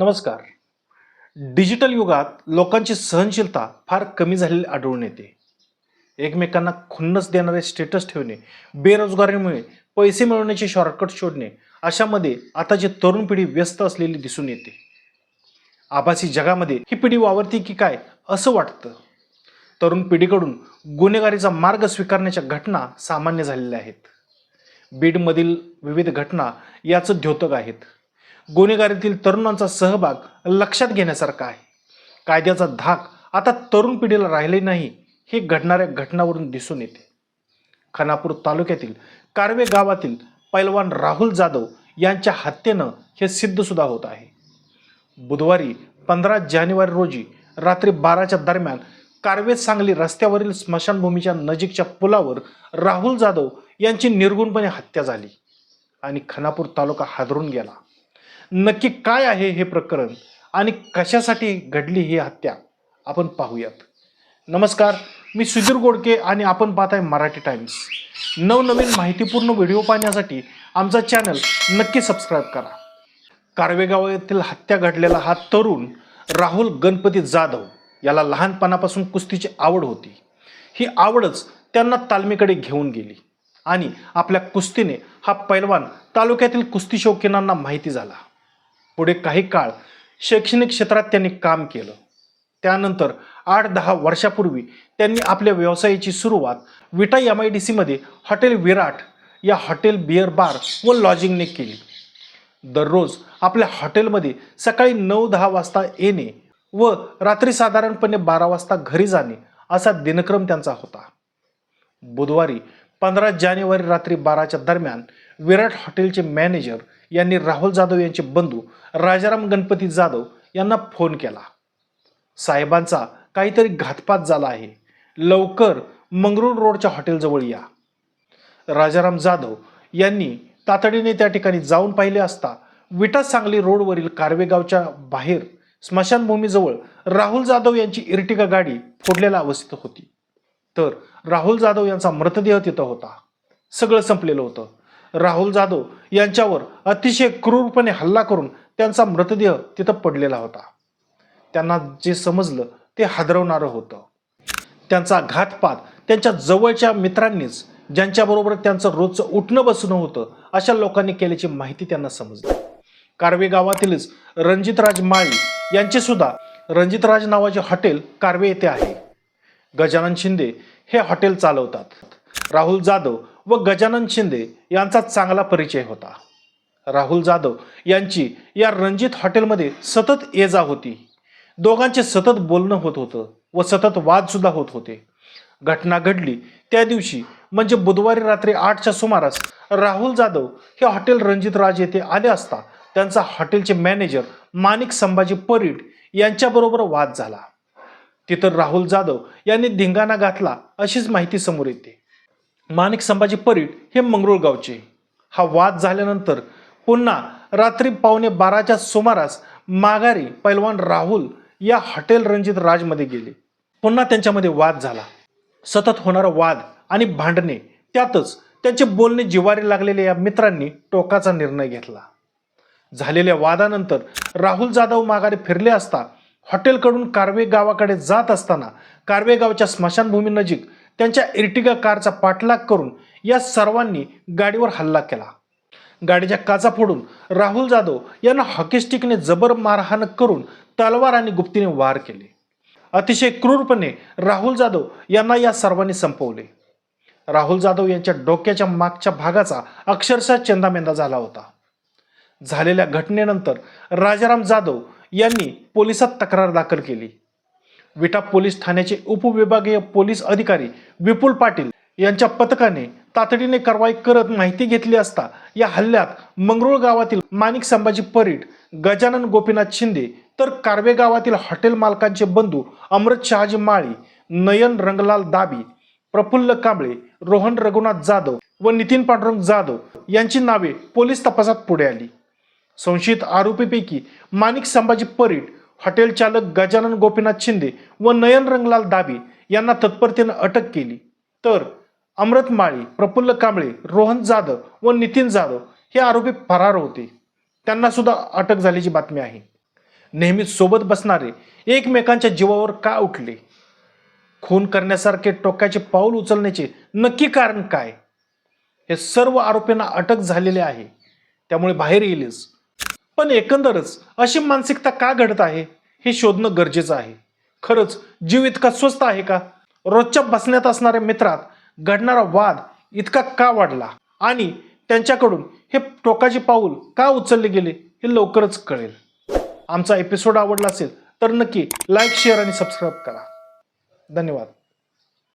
नमस्कार. डिजिटल युगात लोकांची सहनशीलता फार कमी झालेली आढळून येते. एकमेकांना खुन्नस देणारे स्टेटस ठेवणे बेरोजगारीमुळे पैसे मिळवण्याचे शॉर्टकट शोधणे अशामध्ये आताची तरुण पिढी व्यस्त असलेली दिसून येते. आभासी जगामध्ये ही पिढी वावरते की काय असं वाटतं? तरुण पिढीकडून गुन्हेगारीचा मार्ग स्वीकारण्याच्या घटना सामान्य झालेल्या आहेत. बीडमधील विविध घटना याचं द्योतक आहेत. गुन्हेगारीतील तरुणांचा सहभाग लक्षात घेण्यासारखा आहे. कायद्याचा धाक आता तरुण पिढीला राहिले नाही हे घडणाऱ्या घटनावरून दिसून येते. खानापूर तालुक्यातील कारवे गावातील पैलवान राहुल जाधव यांच्या हत्येनं हे सिद्धसुद्धा होत आहे. बुधवारी पंधरा जानेवारी रोजी रात्री बाराच्या दरम्यान कारवे सांगली रस्त्यावरील स्मशानभूमीच्या नजीकच्या पुलावर राहुल जाधव यांची निर्गुणपणे हत्या झाली आणि खानापूर तालुका हादरून गेला. नक्की काय आहे हे प्रकरण आणि कशासाठी घडली ही हत्या आपण पाहूयात. नमस्कार मी सुधीर गोडके आणि आपण पाहत आहे मराठी टाइम्स. नवनवीन माहितीपूर्ण व्हिडिओ पाहण्यासाठी आमचा चॅनल नक्की सबस्क्राईब करा. कारवेगाव येथील हत्या घडलेला हा तरुण राहुल गणपती जाधव याला लहानपणापासून कुस्तीची आवड होती. ही आवडच त्यांना तालमीकडे घेऊन गेली आणि आपल्या कुस्तीने हा पैलवान तालुक्यातील कुस्ती शौकीनांना माहिती झाला. पुढे काही काळ शैक्षणिक क्षेत्रात त्यांनी काम केलं. त्यानंतर आठ दहा वर्षापूर्वी त्यांनी आपल्या व्यवसायाची सुरुवात विटा एम आय डी सीमध्ये हॉटेल विराट या हॉटेल बिअर बार व लॉजिंगने केली. दररोज आपल्या हॉटेलमध्ये सकाळी नऊ दहा वाजता येणे व रात्री साधारणपणे बारा वाजता घरी जाणे असा दिनक्रम त्यांचा होता. बुधवारी पंधरा जानेवारी रात्री बाराच्या दरम्यान विराट हॉटेलचे मॅनेजर यांनी राहुल जाधव यांचे बंधू राजाराम गणपती जाधव यांना फोन केला. साहेबांचा काहीतरी घातपात झाला आहे. लवकर मंगरूळ रोडच्या हॉटेलजवळ या. राजाराम जाधव यांनी तातडीने त्या ठिकाणी जाऊन पाहिले असता विटा सांगली रोडवरील कारवेगावच्या बाहेर स्मशानभूमीजवळ राहुल जाधव यांची इर्टिगा गाडी फोडलेल्या अवस्थेत होती. तर राहुल जाधव यांचा मृतदेह तिथं होता. सगळं संपलेलं होतं. राहुल जाधव यांच्यावर अतिशय क्रूरपणे हल्ला करून त्यांचा मृतदेह तिथं पडलेला होता. त्यांना जे समजलं ते हादरवणारं होतं. त्यांचा घातपात त्यांच्या जवळच्या मित्रांनीच ज्यांच्याबरोबर त्यांचं रोजचं उठणं बसणं होतं अशा लोकांनी केल्याची माहिती त्यांना समजली. कारवे गावातीलच रणजितराज माळी यांचे सुद्धा रणजितराज नावाचे हॉटेल कारवे येथे आहे. गजानन शिंदे हे हॉटेल चालवतात. राहुल जाधव व गजानन शिंदे यांचा चांगला परिचय होता. राहुल जाधव यांची या रणजित हॉटेलमध्ये सतत ये जा होती. दोघांचे सतत बोलणं होत होतं व सतत वादसुद्धा होत होते. घटना घडली त्या दिवशी म्हणजे बुधवारी रात्री आठच्या सुमारास राहुल जाधव हे हॉटेल रणजित राज येथे आले असता त्यांचा हॉटेलचे मॅनेजर माणिक संभाजी परीट यांच्याबरोबर वाद झाला. तिथं राहुल जाधव यांनी धिंगाणा घातला अशीच माहिती समोर येते. माणिक संभाजी परीट हे मंगरुळ गावचे. हा वाद झाल्यानंतर पुन्हा रात्री पावणे बाराच्या सुमारास माघारी पैलवान राहुल या हॉटेल रणजित राजमध्ये गेले. पुन्हा त्यांच्यामध्ये वाद झाला. सतत होणारा वाद आणि भांडणे त्यातच त्यांचे बोलणे जिवारी लागलेल्या या मित्रांनी टोकाचा निर्णय घेतला. झालेल्या वादानंतर राहुल जाधव माघारी फिरले असता हॉटेलकडून कारवे गावाकडे जात असताना कारवे गावच्या स्मशानभूमी नजीक त्यांच्या इर्टिगा कारचा पाठलाग करून या सर्वांनी गाडीवर हल्ला केला. गाडीच्या काचा फोडून राहुल जाधव यांना हॉकीस्टिकने जबर मारहाण करून तलवार आणि गुप्तीने वार केले. अतिशय क्रूरपणे राहुल जाधव यांना या सर्वांनी संपवले. राहुल जाधव यांच्या डोक्याच्या मागच्या भागाचा अक्षरशः चेंदामेंदा झाला होता. झालेल्या घटनेनंतर राजाराम जाधव यांनी पोलिसात तक्रार दाखल केली. विटा पोलीस ठाण्याचे उपविभागीय पोलीस अधिकारी विपुल पाटील यांच्या पथकाने तातडीने कारवाई करत माहिती घेतली असता या हल्ल्यात मंगरुळ गावातील माणिक संभाजी परीट गजानन गोपीनाथ शिंदे तर कारवे गावातील हॉटेल मालकांचे बंधू अमृत शहाजी माळी नयन रंगलाल दाबी प्रफुल्ल कांबळे रोहन रघुनाथ जाधव व नितीन पांडुरंग जाधव यांची नावे पोलीस तपासात पुढे आली. संशयित आरोपीपैकी माणिक संभाजी परीट हॉटेल चालक गजानन गोपीनाथ शिंदे व नयन रंगलाल दाबी यांना तत्परतेनं अटक केली. तर अमृत माळी प्रफुल्ल कांबळे रोहन जाधव व नितीन जाधव हे आरोपी फरार होते. त्यांना सुद्धा अटक झाल्याची बातमी आहे. नेहमी सोबत बसणारे एकमेकांच्या जीवावर का उठले? खून करण्यासारखे टोकाचे पाऊल उचलण्याचे नक्की कारण काय? हे सर्व आरोपींना अटक झालेले आहे. त्यामुळे बाहेर येईलच. पण एकंदरच अशी मानसिकता का घडत आहे हे शोधणं गरजेचं आहे. खरंच जीव इतका स्वस्त आहे का? रोजच्या बसण्यात असणाऱ्या मित्रात घडणारा वाद इतका का वाढला? आणि त्यांच्याकडून हे टोकाचे पाऊल का उचलले गेले हे लवकरच कळेल. आमचा एपिसोड आवडला असेल तर नक्की लाईक शेअर आणि सबस्क्राईब करा. धन्यवाद.